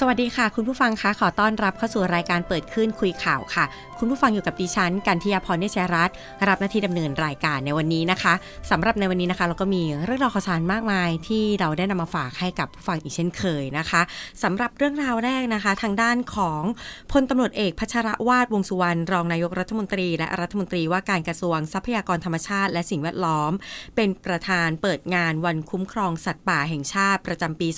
สวัสดีค่ะ คุณผู้ฟังคะขอต้อนรับเข้าสู่รายการเปิดขึ้นคุยข่าวค่ะ คุณผู้ฟังอยู่กับดิฉันกันทิยาพรเนชรัตน์รับหน้าที่ดำเนินรายการในวันนี้นะคะสำหรับในวันนี้นะคะ เราก็มีเรื่องราวข่าวสารมากมายที่เราได้นำมาฝากให้กับผู้ฟังอีกเช่นเคยนะคะสำหรับเรื่องราวแรกนะคะ ทางด้านของพลตำรวจเอกพัชรวาดวงสุวรรณรองนายกรัฐมนตรี และรัฐมนตรีว่าการกระทรวงทรัพยากรธรรมชาติ และสิ่งแวดล้อม เป็นประธานเปิดงานวันคุ้มครองสัตว์ป่าแห่งชาติประจำปี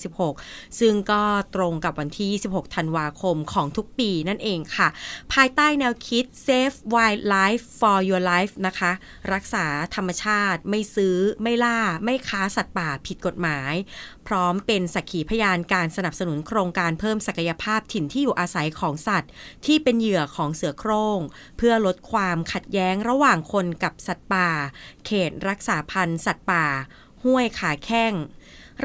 2516 ซึ่งก็ตรงกับวันที่ 26 ธันวาคมของทุกปีนั่นเองค่ะภายใต้แนวคิด Save Wildlife for Your Life นะคะ รักษาธรรมชาติไม่ซื้อไม่ล่า ไม่ค้าสัตว์ป่าผิดกฎหมาย พร้อมเป็นสักขีพยานการสนับสนุนโครงการเพิ่มศักยภาพถิ่นที่อยู่อาศัยของสัตว์ ที่เป็นเหยื่อของเสือโคร่ง เพื่อลดความขัดแย้งระหว่างคนกับสัตว์ป่า เขตรักษาพันธุ์สัตว์ป่า ห้วยขาแข้ง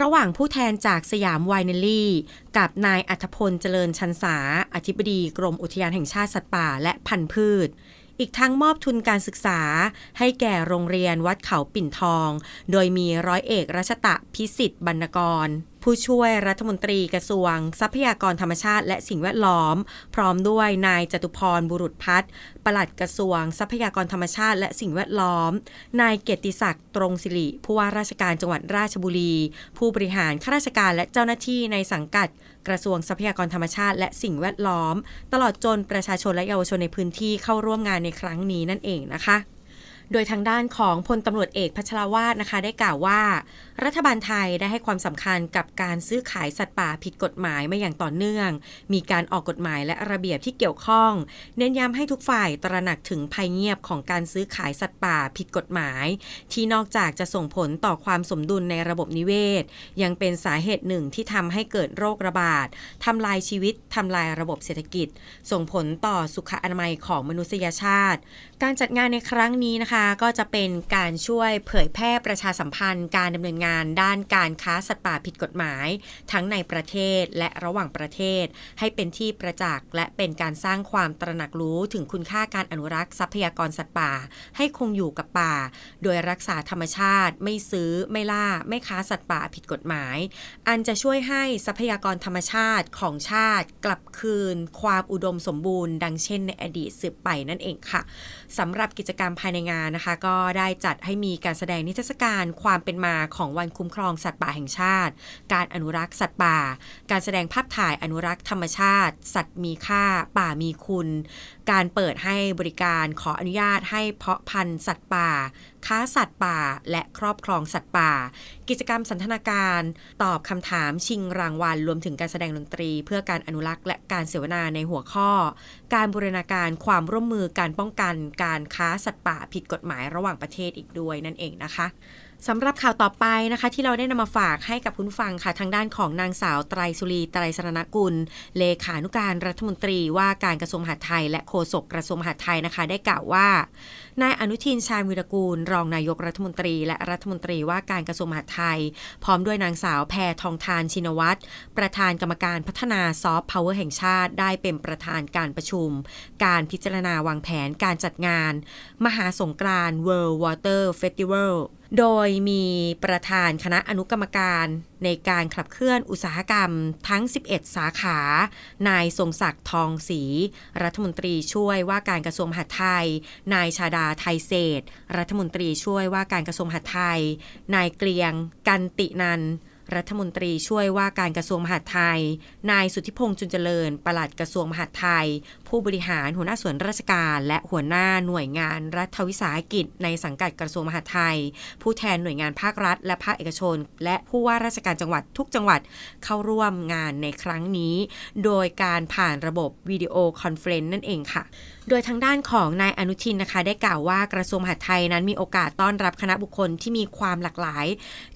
ระหว่างผู้แทนจากสยามไวเนลลี่ กับนายอัธพลเจริญชันษาอธิบดีกรมอุทยานแห่งชาติสัตว์ป่าและพันธุ์พืช อีกทั้งมอบทุนการศึกษา ให้แก่โรงเรียนวัดเขาปิ่นทอง โดยมีร้อยเอกรัชตะพิสิทธิ์บรรณกร ผู้ช่วยรัฐมนตรีกระทรวง ทรัพยากรธรรมชาติ และสิ่งแวดล้อม พร้อมด้วยนายจตุพรบุรุษพัฒน์ปลัดกระทรวง ทรัพยากรธรรมชาติ และสิ่งแวดล้อม นายเกียรติศักดิ์ตรงศิริผู้ว่าราชการจังหวัดราชบุรี ผู้บริหารข้าราชการและเจ้าหน้าที่ในสังกัด กระทรวงทรัพยากรธรรมชาติและสิ่งแวดล้อม ตลอดจนประชาชนและเยาวชนในพื้นที่เข้าร่วมงานในครั้งนี้นั่นเองนะคะ โดยทางด้านของพลตำรวจเอกพัชรวาดนะคะ ได้กล่าวว่า รัฐบาลไทยได้ให้ความสำคัญกับการซื้อขายสัตว์ป่าผิดกฎหมายมาอย่างต่อเนื่อง มีการออกกฎหมายและระเบียบที่เกี่ยวข้อง เน้นย้ำให้ทุกฝ่ายตระหนักถึงภัยเงียบของการซื้อขายสัตว์ป่าผิดกฎหมาย ที่นอกจากจะส่งผลต่อความสมดุลในระบบนิเวศ ยังเป็นสาเหตุหนึ่งที่ทำให้เกิดโรคระบาดทำลายชีวิตทำลายระบบเศรษฐกิจ ส่งผลต่อสุขอนามัยของมนุษยชาติการจัดงานในครั้งนี้นะคะ ก็จะเป็นการช่วยเผยแพร่ประชาสัมพันธ์ การดำเนินงานด้านการค้าสัตว์ป่าผิดกฎหมาย ทั้งในประเทศและระหว่างประเทศ ให้เป็นที่ประจักษ์และเป็นการสร้างความตระหนักรู้ถึงคุณค่าการอนุรักษ์ทรัพยากรสัตว์ป่า ให้คงอยู่กับป่า โดยรักษาธรรมชาติ ไม่ซื้อ ไม่ล่า ไม่ค้าสัตว์ป่าผิดกฎหมาย อันจะช่วยให้ทรัพยากรธรรมชาติของชาติ กลับคืน ความอุดมสมบูรณ์ ดังเช่นในอดีตสืบไปนั่นเองค่ะสำหรับกิจกรรมภายในงานนะคะ ก็ได้จัดให้มีการแสดงนิทรรศการความเป็นมาของวันคุ้มครองสัตว์ป่าแห่งชาติ การอนุรักษ์สัตว์ป่า การแสดงภาพถ่ายอนุรักษ์ธรรมชาติ สัตว์มีค่า ป่ามีคุณ การเปิดให้บริการขออนุญาตให้เพาะพันธุ์สัตว์ป่า ค้าสัตว์ป่า และครอบครองสัตว์ป่า กิจกรรมสันทนาการ ตอบคำถามชิงรางวัล รวมถึงการแสดงดนตรี เพื่อการอนุรักษ์และการเสวนาในหัวข้อ การบูรณาการความร่วมมือการป้องกัน การค้าสัตว์ป่าผิดกฎหมายระหว่างประเทศอีกด้วยนั่นเองนะคะ สำหรับข่าวต่อไปนะคะที่เราได้นำมาฝากให้กับคุณฟังค่ะทางด้านของนางสาวไตรสุรีไตรสรณกุล เลขานุการรัฐมนตรีว่าการกระทรวงมหาดไทย และโฆษกกระทรวงมหาดไทยนะคะ ได้กล่าวว่านายอนุทินชาญวิรกูล รองนายกรัฐมนตรี และรัฐมนตรีว่าการกระทรวงมหาดไทย พร้อมด้วยนางสาวแพทองทานชินวัตรประธานกรรมการพัฒนาซอฟต์พาวเวอร์แห่งชาติ ได้เป็นประธานการประชุม การพิจารณาวางแผนการจัดงาน มหาสงกรานต์ World Water Festival โดยมีประธานคณะอนุกรรมการในการขับเคลื่อนอุตสาหกรรมทั้ง 11 สาขา นายทรงศักดิ์ทองศรีรัฐมนตรีช่วยว่าการกระทรวงมหาดไทย นายชาดาไทยเศษ รัฐมนตรีช่วยว่าการกระทรวงมหาดไทย นายเกลียง กันตินันรัฐมนตรีช่วยว่าการกระทรวงมหาดไทย นายสุทธิพงษ์จุนเจริญ ปลัดกระทรวงมหาดไทย ผู้บริหารหัวหน้าส่วนราชการ และหัวหน้าหน่วยงานรัฐวิสาหกิจ ในสังกัดกระทรวงมหาดไทย ผู้แทนหน่วยงานภาครัฐ และภาคเอกชน และผู้ว่าราชการจังหวัดทุกจังหวัดเข้าร่วมงานในครั้งนี้ โดยการผ่านระบบวิดีโอคอนเฟรนซ์นั่นเองค่ะโดยทางด้านของนายอนุทินนะคะ ได้กล่าวว่ากระทรวงมหาดไทยนั้นมีโอกาสต้อนรับคณะบุคคลที่มีความหลากหลาย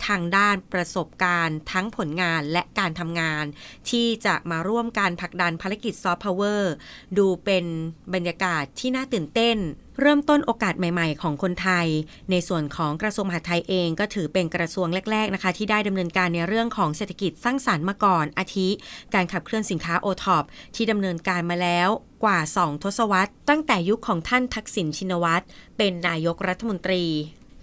ทางด้านประสบการณ์ ทั้งผลงานและการทำงาน ที่จะมาร่วมการผลักดันภารกิจซอฟต์พาวเวอร์ดูเป็นบรรยากาศที่น่าตื่นเต้น เริ่มต้นโอกาสใหม่ ๆ ของคนไทย ในส่วนของกระทรวงมหาดไทยเองก็ถือเป็นกระทรวงแรก ๆ นะคะ ที่ได้ดำเนินการในเรื่องของเศรษฐกิจสร้างสารรค์มาก่อนอาทิ การขับเคลื่อนสินค้าโอท็อปที่ดำเนินการมาแล้วกว่า 2 ทศวรรษ ตั้งแต่ยุคของท่านทักษิณชินวัตรเป็นนายกรัฐมนตรี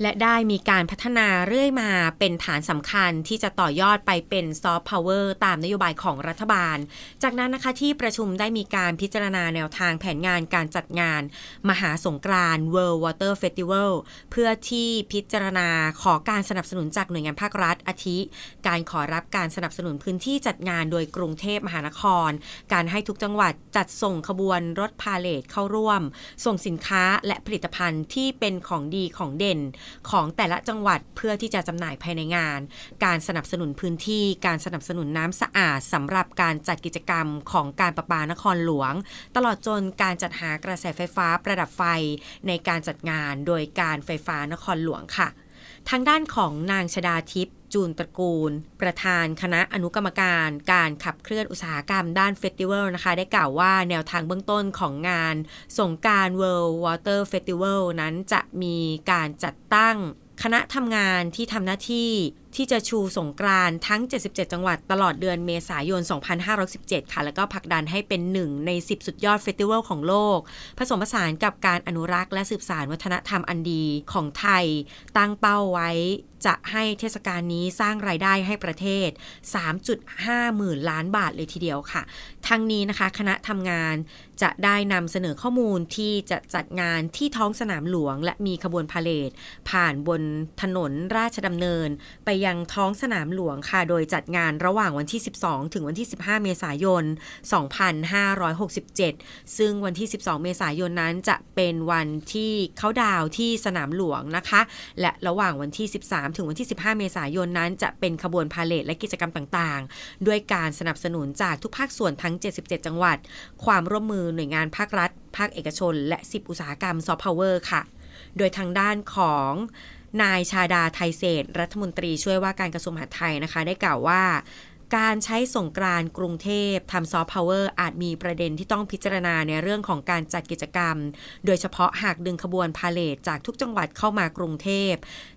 และได้มีการพัฒนาเรื่อยมาเป็นฐานสำคัญที่จะต่อยอดไปเป็นซอฟต์พาวเวอร์ตามนโยบายของรัฐบาล จากนั้นนะคะที่ประชุมได้มีการพิจารณาแนวทางแผนงานการจัดงาน มหาสงกรานต์ World Water Festival เพื่อที่พิจารณาขอการสนับสนุนจากหน่วยงานภาครัฐอาทิ การขอรับการสนับสนุนพื้นที่จัดงานโดยกรุงเทพมหานคร การให้ทุกจังหวัดจัดส่งขบวนรถพาเลทเข้าร่วม ส่งสินค้าและผลิตภัณฑ์ที่เป็นของดีของเด่นของแต่ละจังหวัดเพื่อที่จะจำหน่ายภายในงาน การสนับสนุนพื้นที่ การสนับสนุนน้ำสะอาดสำหรับการจัดกิจกรรมของการประปานครหลวง ตลอดจนการจัดหากระแสไฟฟ้าประดับไฟในการจัดงานโดยการไฟฟ้านครหลวงค่ะทางด้านของนางชดาทิพย์ จูนตระกูล ประธานคณะอนุกรรมการการขับเคลื่อนอุตสาหกรรมด้านเฟสติวัลนะคะ ได้กล่าวว่าแนวทางเบื้องต้นของงานสงกราร World Water Festival นั้นจะมีการจัดตั้งคณะทำงานที่ทำหน้าที่ ที่จะชูสงกรานทั้ง 77 จังหวัดตลอดเดือนเมษายน 2517 ค่ะ แล้วก็ผลักดันให้เป็นหนึ่งใน 10 สุดยอดเฟสติวัลของโลก ผสมผสานกับการอนุรักษ์และสืบสานวัฒนธรรมอันดีของไทย ตั้งเป้าไว้จะให้เทศกาลนี้สร้างรายได้ให้ประเทศ 3.5 หมื่นล้านบาทเลยทีเดียวค่ะ ทั้งนี้นะคะคณะทำงานจะได้นำเสนอข้อมูลที่จะจัดงานที่ท้องสนามหลวง และมีขบวนพาเลทผ่านบนถนนราชดำเนินไปยังท้องสนามหลวงค่ะ โดยจัดงานระหว่างวันที่ 12 ถึงวันที่ 15 เมษายน 2567 ซึ่งวันที่ 12 เมษายนนั้นจะเป็นวันที่เขาดาวที่สนามหลวงนะคะ และระหว่างวันที่ 13 ถึงวันที่ 15 เมษายนนั้น จะเป็นขบวนพาเลทและกิจกรรมต่างๆ ด้วยการสนับสนุนจากทุกภาคส่วนทั้ง 77 จังหวัด ความร่วมมือหน่วยงานภาครัฐ ภาคเอกชน และ 10 อุตสาหกรรมซอฟต์พาวเวอร์ค่ะ โดยทางด้านของ นายชาดาไทยเศษรัฐมนตรีช่วยว่าการกระทรวงมหาดไทยนะคะ ได้กล่าวว่าการใช้สงกรานต์กรุงเทพทำซอฟต์พาวเวอร์อาจมีประเด็นที่ต้องพิจารณาในเรื่องของการจัดกิจกรรม โดยเฉพาะหากดึงขบวนพาเลทจากทุกจังหวัดเข้ามากรุงเทพ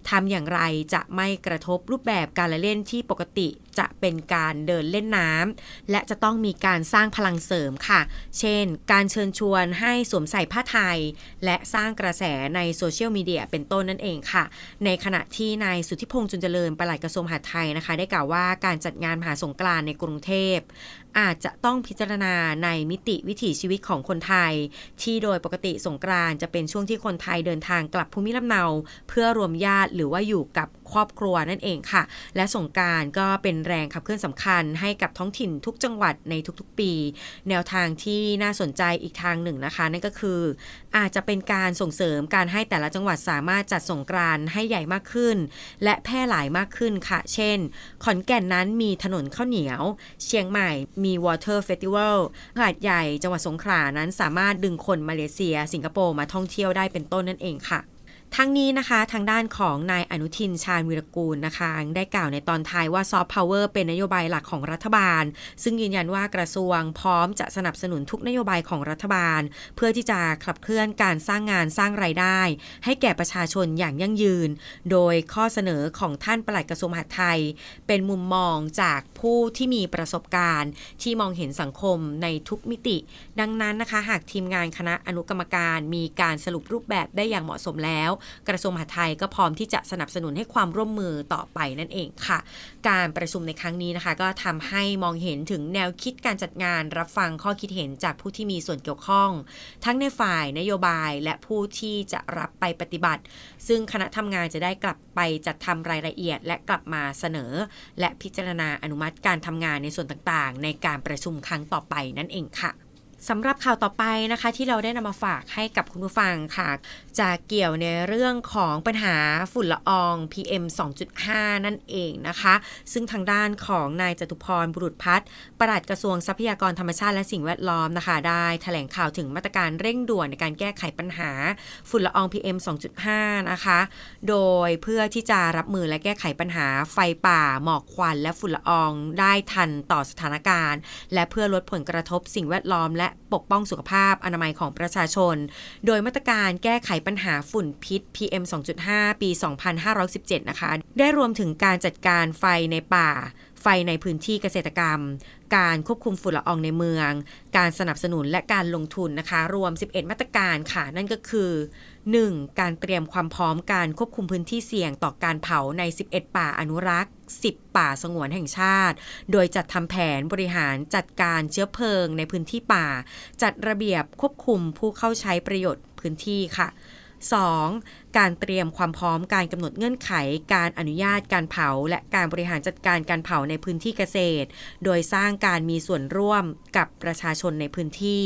ทำอย่างไรจะไม่กระทบรูปแบบการละเล่นที่ปกติ จะเป็นการเดินเล่นน้ำและจะต้องมีการสร้างพลังเสริมค่ะ เช่น การเชิญชวนให้สวมใส่ผ้าไทย และสร้างกระแสในโซเชียลมีเดียเป็นต้นนั่นเองค่ะ ในขณะที่นายสุทธิพงษ์จุนเจริญปลัดกระทรวงมหาดไทยนะคะ ได้กล่าวว่าการจัดงานมหาสงกรานในกรุงเทพอาจจะต้องพิจารณาในมิติวิถีชีวิตของคนไทย ที่โดยปกติสงกรานจะเป็นช่วงที่คนไทยเดินทางกลับภูมิลำเนา เพื่อรวมญาติหรือว่าอยู่กับครอบครัวนั่นเองค่ะ และสงกรารก็เป็นแรงขับเคลื่อนสำคัญให้กับท้องถิ่นทุกจังหวัดในทุกๆปี แนวทางที่น่าสนใจอีกทางหนึ่งนะคะ นั่นก็คือ อาจจะเป็นการส่งเสริมการให้แต่ละจังหวัดสามารถจัดสงกรานให้ใหญ่มากขึ้น และแพร่หลายมากขึ้นค่ะ เช่น ขอนแก่นนั้นมีถนนข้าวเหนียว เชียงใหม่มี Water Festival หาดใหญ่จังหวัดสงขลานั้นสามารถดึงคนมาเลเซีย สิงคโปร์มาท่องเที่ยวได้เป็นต้นนั่นเองค่ะ ทั้งนี้นะคะทางด้านของนายอนุทินชาญวิรกูลนะคะ ได้กล่าวในตอนท้ายว่าซอฟต์พาวเวอร์เป็นนโยบายหลักของรัฐบาล ซึ่งยืนยันว่ากระทรวงพร้อมจะสนับสนุนทุกนโยบายของรัฐบาล เพื่อที่จะขับเคลื่อนการสร้างงานสร้างรายได้ ให้แก่ประชาชนอย่างยั่งยืน โดยข้อเสนอของท่านปลัดกระทรวงมหาดไทย เป็นมุมมองจากผู้ที่มีประสบการณ์ ที่มองเห็นสังคมในทุกมิติ ดังนั้นนะคะ หากทีมงานคณะอนุกรรมการมีการสรุปรูปแบบได้อย่างเหมาะสมแล้วกระทรวงมหาดไทยก็พร้อมที่จะสนับสนุนให้ความร่วมมือต่อไปนั่นเองค่ะ การประชุมในครั้งนี้นะคะ ก็ทำให้มองเห็นถึงแนวคิดการจัดงานรับฟังข้อคิดเห็นจากผู้ที่มีส่วนเกี่ยวข้อง ทั้งในฝ่ายนโยบายและผู้ที่จะรับไปปฏิบัติ ซึ่งคณะทำงานจะได้กลับไปจัดทำรายละเอียด และกลับมาเสนอ และพิจารณาอนุมัติการทำงานในส่วนต่างๆ ในการประชุมครั้งต่อไปนั่นเองค่ะ สำหรับข่าวต่อไปนะคะที่เราได้นำมาฝากให้กับคุณผู้ฟังค่ะ จะเกี่ยวในเรื่องของปัญหาฝุ่นละออง PM 2.5 นั่นเองนะคะ ซึ่งทางด้านของนายจตุพรบุรุษพัฒน์ประหลัดกระทรวงทรัพยากรธรรมชาติและสิ่งแวดล้อมนะคะ ได้แถลงข่าวถึงมาตรการเร่งด่วนในการแก้ไขปัญหาฝุ่นละออง PM 2.5 นะคะ โดยเพื่อที่จะรับมือและแก้ไขปัญหาไฟป่าหมอกควัน และฝุ่นละอองได้ทันต่อสถานการณ์ และเพื่อลดผลกระทบสิ่งแวดล้อมและปกป้องสุขภาพอนามัยของประชาชน โดยมาตรการแก้ไขปัญหาฝุ่นพิษ PM 2.5 ปี 2517 นะคะ ได้รวมถึงการจัดการไฟในป่า ไฟในพื้นที่เกษตรกรรม การควบคุมฝุ่นละอองในเมือง การสนับสนุนและการลงทุนนะคะ รวม 11 มาตรการค่ะ นั่นก็คือ 1. การเตรียมความพร้อมการควบคุมพื้นที่เสี่ยงต่อการเผาใน 11 ป่าอนุรักษ์ 10 ป่าสงวนแห่งชาติ โดยจัดทำแผนบริหารจัดการเชื้อเพลิงในพื้นที่ป่า จัดระเบียบควบคุมผู้เข้าใช้ประโยชน์พื้นที่ค่ะ 2. การเตรียมความพร้อมการกำหนดเงื่อนไข การอนุญาตการเผา และการบริหารจัดการการเผาในพื้นที่เกษตร โดยสร้างการมีส่วนร่วมกับประชาชนในพื้นที่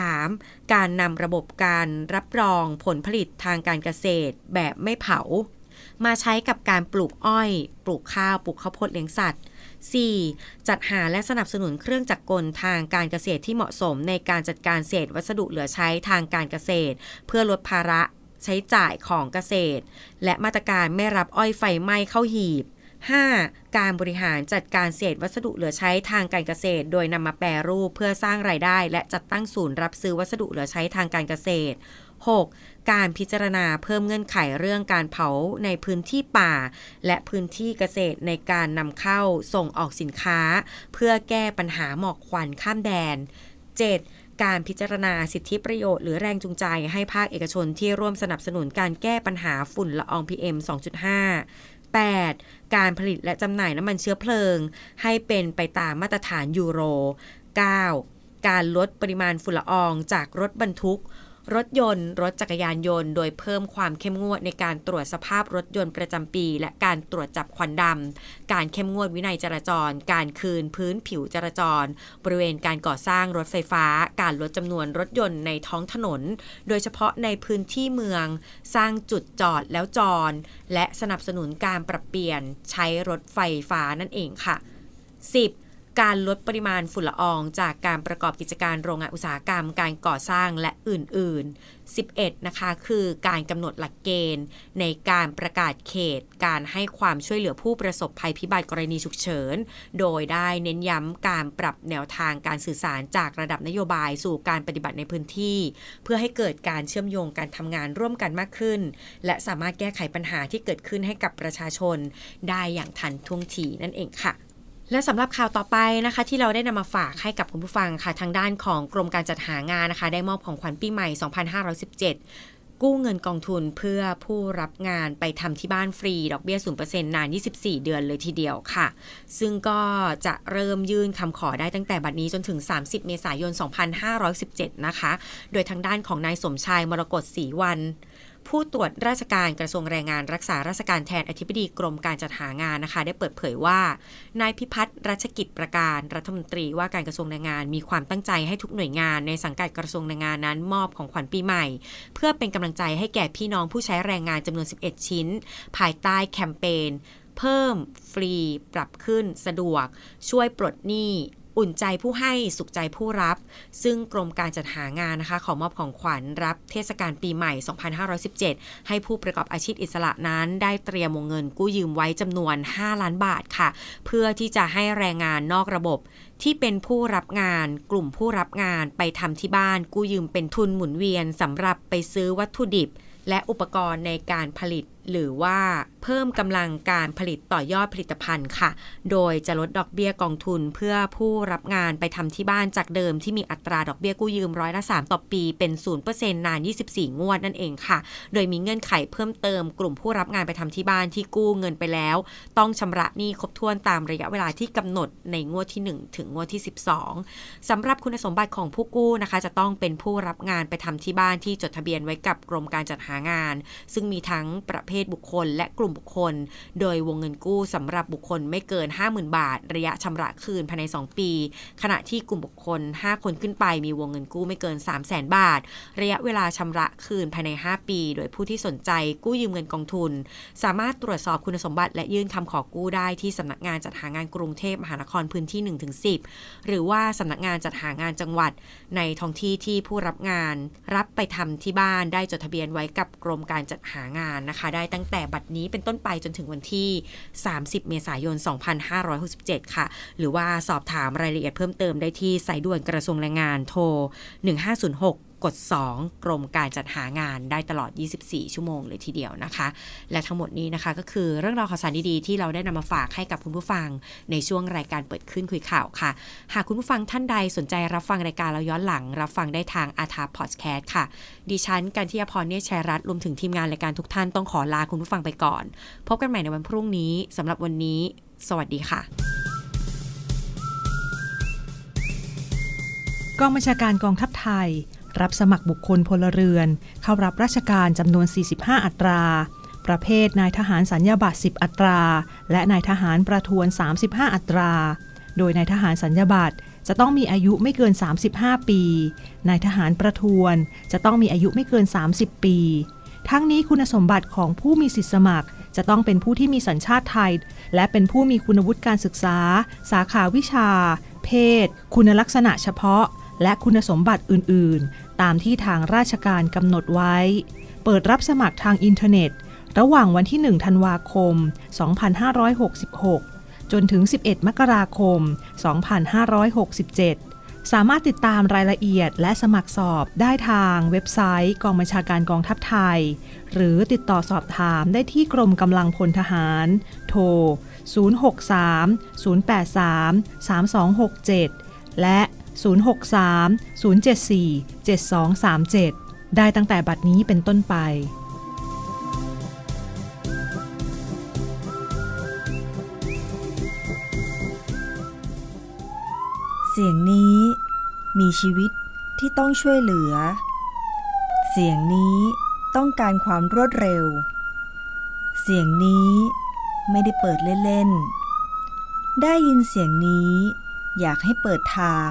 3. การนำระบบการรับรองผลผลิตทางการเกษตรแบบไม่เผา มาใช้กับการปลูกอ้อย ปลูกข้าว ปลูกข้าวโพดเลี้ยงสัตว์ 4. จัดหาและสนับสนุนเครื่องจักรกลทางการเกษตรที่เหมาะสมในการจัดการเศษวัสดุเหลือใช้ทางการเกษตร เพื่อลดภาระใช้จ่ายของเกษตร และมาตรการไม่รับอ้อยไฟไหม้เข้าหีบ 5. การบริหารจัดการเศษวัสดุเหลือใช้ทางการเกษตร โดยนำมาแปรรูปเพื่อสร้างรายได้ และจัดตั้งศูนย์รับซื้อวัสดุเหลือใช้ทางการเกษตร 6. การพิจารณาเพิ่มเงื่อนไขเรื่องการเผาในพื้นที่ป่า และพื้นที่เกษตรในการนำเข้าส่งออกสินค้า เพื่อแก้ปัญหาหมอกควันข้ามแดน 7. การพิจารณาสิทธิประโยชน์หรือแรงจูงใจให้ภาคเอกชนที่ร่วมสนับสนุนการแก้ปัญหาฝุ่นละออง PM 2.5 8. การผลิตและจำหน่ายน้ำมันเชื้อเพลิง ให้เป็นไปตามมาตรฐานยูโร 9. การลดปริมาณฝุ่นละอองจากรถบรรทุก รถยนต์ รถจักรยานยนต์ โดยเพิ่มความเข้มงวดในการตรวจสภาพรถยนต์ประจำปี และการตรวจจับควันดำ การเข้มงวดวินัยจราจร การคืนพื้นผิวจราจร บริเวณการก่อสร้างรถไฟฟ้า การลดจำนวนรถยนต์ในท้องถนน โดยเฉพาะในพื้นที่เมือง สร้างจุดจอดแล้วจอดและสนับสนุนการปรับเปลี่ยนใช้รถไฟฟ้านั่นเองค่ะ 10. การลดปริมาณฝุ่นละออง จากการประกอบกิจการโรงงานอุตสาหกรรม การก่อสร้างและอื่น ๆ 11 นะคะ คือการกำหนดหลักเกณฑ์ ในการประกาศเขต การให้ความช่วยเหลือผู้ประสบภัยพิบัติกรณีฉุกเฉิน โดยได้เน้นย้ำการปรับแนวทางการสื่อสารจากระดับนโยบายสู่การปฏิบัติในพื้นที่ เพื่อให้เกิดการเชื่อมโยงการทำงานร่วมกันมากขึ้น และสามารถแก้ไขปัญหาที่เกิดขึ้นให้กับประชาชน ได้อย่างทันท่วงทีนั่นเองค่ะ และสำหรับข่าวต่อไปนะคะ ที่เราได้นำมาฝากให้กับคุณผู้ฟังค่ะ ทางด้านของกรมการจัดหางานนะคะ ได้มอบของขวัญปีใหม่ 2517กู้เงินกองทุนเพื่อผู้รับงานไปทำที่บ้านฟรี ดอกเบี้ย 0%นาน 24 เดือนเลยทีเดียวค่ะ ซึ่งก็จะเริ่มยื่นคำขอได้ตั้งแต่บัดนี้จนถึง 30 เมษายน 2517 นะคะ โดยทางด้านของนายสมชายมรกตศรีวัน ผู้ตรวจราชการกระทรวงแรงงานรักษาราชการแทนอธิบดีกรมการจัดหางานนะคะ ได้เปิดเผยว่า นายพิพัฒน์รัชกิจประการรัฐมนตรีว่าการกระทรวงแรงงาน มีความตั้งใจให้ทุกหน่วยงานในสังกัดกระทรวงแรงงานนั้นมอบของขวัญปีใหม่ เพื่อเป็นกำลังใจให้แก่พี่น้องผู้ใช้แรงงานจำนวน 11 ชิ้น ภายใต้แคมเปญเพิ่ม ฟรี ปรับขึ้น สะดวก ช่วยปลดหนี้ อุ่นใจผู้ให้สุขใจผู้รับ ซึ่งกรมการจัดหางานนะคะ ขอมอบของขวัญรับเทศกาลปีใหม่ 2517 ให้ผู้ประกอบอาชีพอิสระนั้น ได้เตรียมวงเงินกู้ยืมไว้จำนวน 5 ล้านบาทค่ะ เพื่อที่จะให้แรงงานนอกระบบที่เป็นผู้รับงาน กลุ่มผู้รับงานไปทำที่บ้าน กู้ยืมเป็นทุนหมุนเวียนสำหรับไปซื้อวัตถุดิบ และอุปกรณ์ในการผลิต หรือว่าเพิ่มกำลังการผลิตต่อยอดผลิตภัณฑ์ค่ะ โดยจะลดดอกเบี้ยกองทุนเพื่อผู้รับงานไปทำที่บ้านจากเดิมที่มีอัตราดอกเบี้ยกู้ยืมร้อยละ3ต่อปีเป็น0%นาน 24 งวดนั่นเองค่ะ โดยมีเงื่อนไขเพิ่มเติมกลุ่มผู้รับงานไปทำที่บ้านที่กู้เงินไปแล้ว ต้องชำระหนี้ครบถ้วนตามระยะเวลาที่กำหนดในงวดที่ 1 ถึงงวดที่ 12สำหรับคุณสมบัติของผู้กู้นะคะ จะต้องเป็นผู้รับงานไปทำที่บ้านที่จดทะเบียนไว้กับกรมการจัดหางาน ซึ่งมีทั้งประเภภทบุคคล และกลุ่มบุคคล โดยวงเงินกู้สำหรับบุคคลไม่เกิน 50,000 บาท ระยะชำระคืนภายใน 2 ปี ขณะที่กลุ่มบุคคล 5 คนขึ้นไปมีวงเงินกู้ไม่เกิน 300,000 บาท ระยะเวลาชำระคืนภายใน 5 ปี โดยผู้ที่สนใจกู้ยืมเงินกองทุน สามารถตรวจสอบคุณสมบัติและยื่นคำขอกู้ได้ที่สำนักงานจัดหางานกรุงเทพมหานครพื้นที่ 1-10 หรือว่าสำนักงานจัดหางานจังหวัด ในท้องที่ที่ผู้รับงาน รับไปทำที่บ้านได้จดทะเบียนไว้กับกรมการจัดหางานนะคะได้ตั้งแต่บัดนี้เป็นต้นไปจนถึงวันที่ 30 เมษายน 2567 ค่ะ หรือว่าสอบถามรายละเอียดเพิ่มเติมได้ที่สายด่วนกระทรวงแรงงานโทร 1506 กด2กรมการจัดหางานได้ตลอด 24 ชั่วโมงเลยทีเดียวนะคะ และทั้งหมดนี้นะคะก็คือเรื่องราวข่าวสารดีๆที่เราได้นำมาฝากให้กับคุณผู้ฟังในช่วงรายการเปิดขึ้นคุยข่าวค่ะ หากคุณผู้ฟังท่านใดสนใจรับฟังรายการเราย้อนหลัง รับฟังได้ทางอาทาพอดแคสต์ค่ะ ดิฉันกันที่พรเนตรชัยรัตน์รวมถึงทีมงานรายการทุกท่านต้องขอลาคุณผู้ฟังไปก่อน พบกันใหม่ในวันพรุ่งนี้สำหรับวันนี้ สวัสดีค่ะกองบัญชาการกองทัพไทย รับสมัครบุคคลพลเรือน เข้ารับราชการจำนวน 45 อัตรา ประเภทนายทหารสัญญาบัตร 10 อัตรา และนายทหารประทวน 35 อัตรา โดยนายทหารสัญญาบัตรจะต้องมีอายุไม่เกิน 35 ปี นายทหารประทวนจะต้องมีอายุไม่เกิน 30 ปี ทั้งนี้คุณสมบัติของผู้มีสิทธิสมัคร จะต้องเป็นผู้ที่มีสัญชาติไทย และเป็นผู้มีคุณวุฒิการศึกษา สาขาวิชา เพศ คุณลักษณะเฉพาะ และคุณสมบัติอื่น ๆ ตามที่ทางราชการกำหนดไว้ เปิดรับสมัครทางอินเทอร์เน็ต ระหว่างวันที่ 1 ธันวาคม 2566 จนถึง 11 มกราคม 2567สามารถติดตามรายละเอียดและสมัครสอบได้ทางเว็บไซต์กองบัญชาการกองทัพไทย หรือติดต่อสอบถามได้ที่กรมกำลังพลทหาร โทร 063 083 3267 และ 063 074 7237 ได้ตั้งแต่บัดนี้เป็นต้นไป เสียงนี้มีชีวิตที่ต้องช่วยเหลือ เสียงนี้ต้องการความรวดเร็ว เสียงนี้ไม่ได้เปิดเล่นๆ ได้ยินเสียงนี้อยากให้เปิดทาง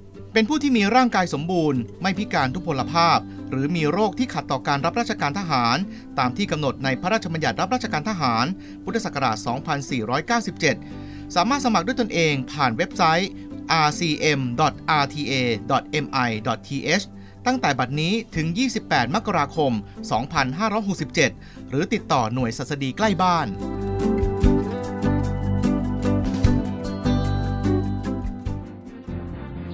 เป็นผู้ที่มีร่างกายสมบูรณ์ ไม่พิการทุพพลภาพ หรือมีโรคที่ขัดต่อการรับราชการทหาร ตามที่กำหนดในพระราชบัญญัติรับราชการทหาร พุทธศักราช 2497 สามารถสมัครด้วยตนเองผ่านเว็บไซต์ rcm.rta.mi.th ตั้งแต่บัดนี้ถึง 28 มกราคม 2567 หรือติดต่อหน่วยสัสดีใกล้บ้าน